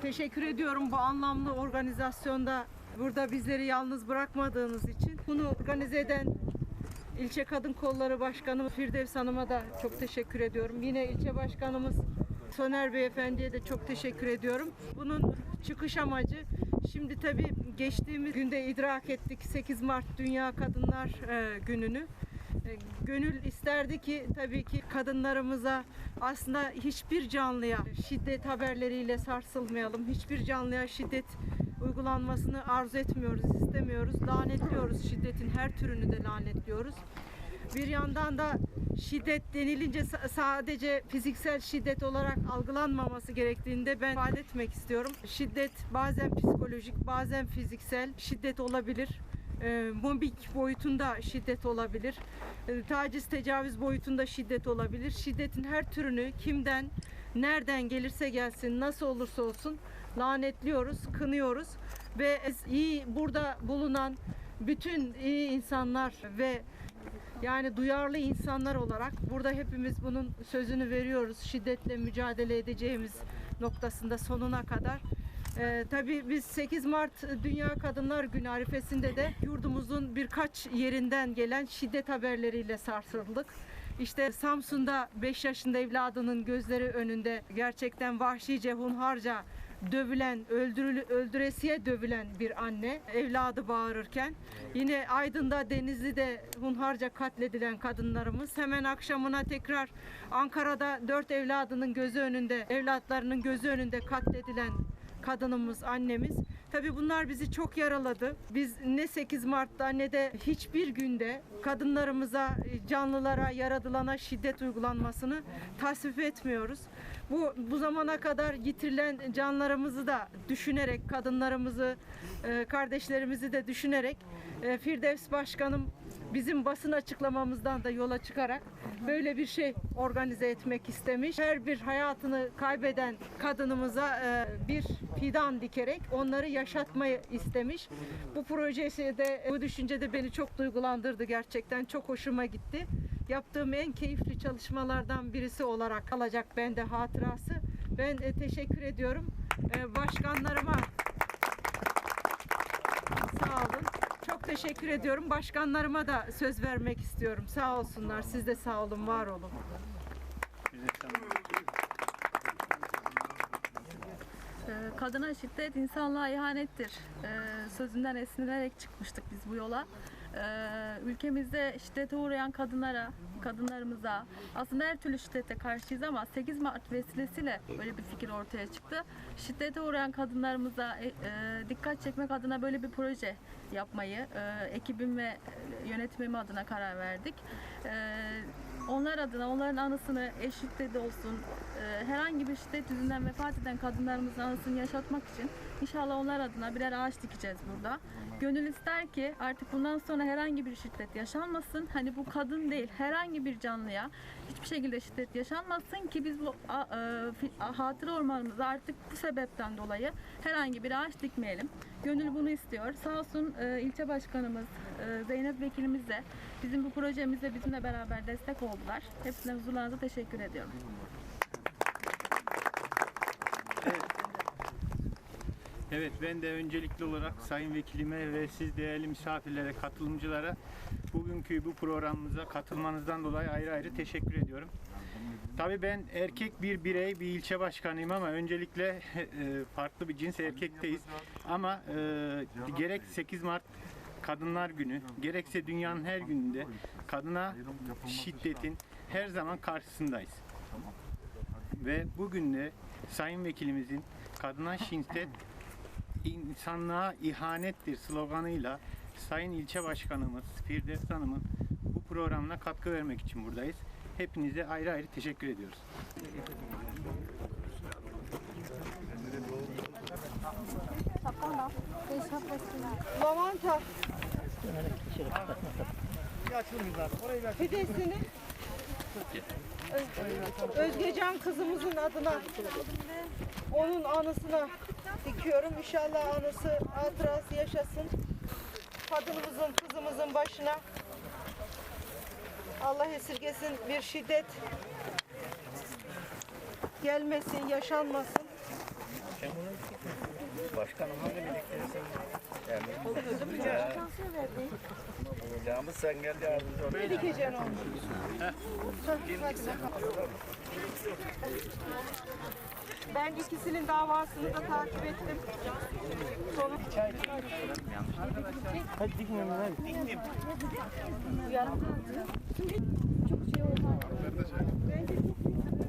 teşekkür ediyorum bu anlamlı organizasyonda burada bizleri yalnız bırakmadığınız için. Bunu organize eden İlçe Kadın Kolları Başkanı Firdevs Hanım'a da çok teşekkür ediyorum. Yine ilçe başkanımız Soner Beyefendi'ye de çok teşekkür ediyorum. Bunun çıkış amacı şimdi tabii geçtiğimiz günde idrak ettik 8 Mart Dünya Kadınlar e, Günü'nü. E, Gönül isterdi ki tabii ki kadınlarımıza aslında hiçbir canlıya şiddet haberleriyle sarsılmayalım. Hiçbir canlıya şiddet uygulanmasını arzu etmiyoruz, istemiyoruz. Lanetliyoruz şiddetin her türünü de lanetliyoruz. Bir yandan da şiddet denilince sa- sadece fiziksel şiddet olarak algılanmaması gerektiğini de ben ifade etmek istiyorum. Şiddet bazen psikolojik, bazen fiziksel şiddet olabilir. E, mobbing boyutunda şiddet olabilir. E, taciz, tecavüz boyutunda şiddet olabilir. Şiddetin her türünü kimden, nereden gelirse gelsin, nasıl olursa olsun lanetliyoruz, kınıyoruz ve iyi burada bulunan bütün iyi insanlar ve yani duyarlı insanlar olarak burada hepimiz bunun sözünü veriyoruz. Şiddetle mücadele edeceğimiz noktasında sonuna kadar. Ee, tabii biz 8 Mart Dünya Kadınlar Günü arifesinde de yurdumuzun birkaç yerinden gelen şiddet haberleriyle sarsıldık. İşte Samsun'da 5 yaşında evladının gözleri önünde gerçekten vahşice, hunharca dövülen, öldürülü, öldüresiye dövülen bir anne evladı bağırırken yine Aydın'da, Denizli'de hunharca katledilen kadınlarımız hemen akşamına tekrar Ankara'da dört evladının gözü önünde, evlatlarının gözü önünde katledilen kadınımız, annemiz. Tabii bunlar bizi çok yaraladı. Biz ne 8 Mart'ta ne de hiçbir günde kadınlarımıza, canlılara, yaradılana şiddet uygulanmasını tasvip etmiyoruz. Bu bu zamana kadar yitirilen canlarımızı da düşünerek, kadınlarımızı, e, kardeşlerimizi de düşünerek e, Firdevs Başkanım bizim basın açıklamamızdan da yola çıkarak böyle bir şey organize etmek istemiş. Her bir hayatını kaybeden kadınımıza e, bir fidan dikerek onları yaşatmayı istemiş. Bu projesi de bu düşünce de beni çok duygulandırdı gerçekten. Çok hoşuma gitti. Yaptığım en keyifli çalışmalardan birisi olarak kalacak bende hatırası. Ben e, teşekkür ediyorum. E, başkanlarıma Sağ olun. Çok teşekkür ediyorum. Başkanlarıma da söz vermek istiyorum. Sağ olsunlar. Siz de sağ olun, var olun. Ee, Kadına şiddet insanlığa ihanettir. Ee, Sözünden esinlenerek çıkmıştık biz bu yola. Ee, Ülkemizde şiddete uğrayan kadınlara, kadınlarımıza aslında her türlü şiddete karşıyız ama 8 Mart vesilesiyle böyle bir fikir ortaya çıktı. Şiddete uğrayan kadınlarımıza e, e, dikkat çekmek adına böyle bir proje yapmayı e, ekibim ve yönetimim adına karar verdik. Onlar adına, onların anısını eşitte de olsun, herhangi bir şiddet yüzünden vefat eden kadınlarımızın anısını yaşatmak için inşallah onlar adına birer ağaç dikeceğiz burada. Gönül ister ki artık bundan sonra herhangi bir şiddet yaşanmasın. Hani bu kadın değil, herhangi bir canlıya hiçbir şekilde şiddet yaşanmasın ki biz bu a, e, a- hatıra ormanımıza artık bu sebepten dolayı herhangi bir ağaç dikmeyelim. Gönül bunu istiyor. Sağ olsun e, ilçe başkanımız e, Zeynep Vekilimiz de bizim bu projemizde bizimle beraber destek oldular. Hepsine huzurlarınıza teşekkür ediyorum. Evet ben de öncelikli olarak Sayın Vekilime ve siz değerli misafirlere, katılımcılara bugünkü bu programımıza katılmanızdan dolayı ayrı ayrı teşekkür ediyorum. Tabii ben erkek bir birey, bir ilçe başkanıyım ama öncelikle e, farklı bir cins erkekteyiz. Ama e, gerek 8 Mart Kadınlar Günü, gerekse dünyanın her gününde kadına şiddetin her zaman karşısındayız. Ve bugün de Sayın Vekilimizin kadına şiddet insanlığa ihanettir sloganıyla Sayın İlçe Başkanımız Firdevs Hanım'ın bu programına katkı vermek için buradayız. Hepinize ayrı ayrı teşekkür ediyoruz. Lavanta Öz- Özgecan kızımızın adına onun anısına dikiyorum. İnşallah anısı hatırası yaşasın. Kadınımızın, kızımızın başına Allah esirgesin bir şiddet gelmesin, yaşanmasın. Başkanım hani birliktesin? Yani. Ya. Yağmur sen gel yardımcı ol. Bir dikeceksin onu. Ben ikisinin davasını da takip ettim. Sonu Bak yerini vur anasını asıl bak.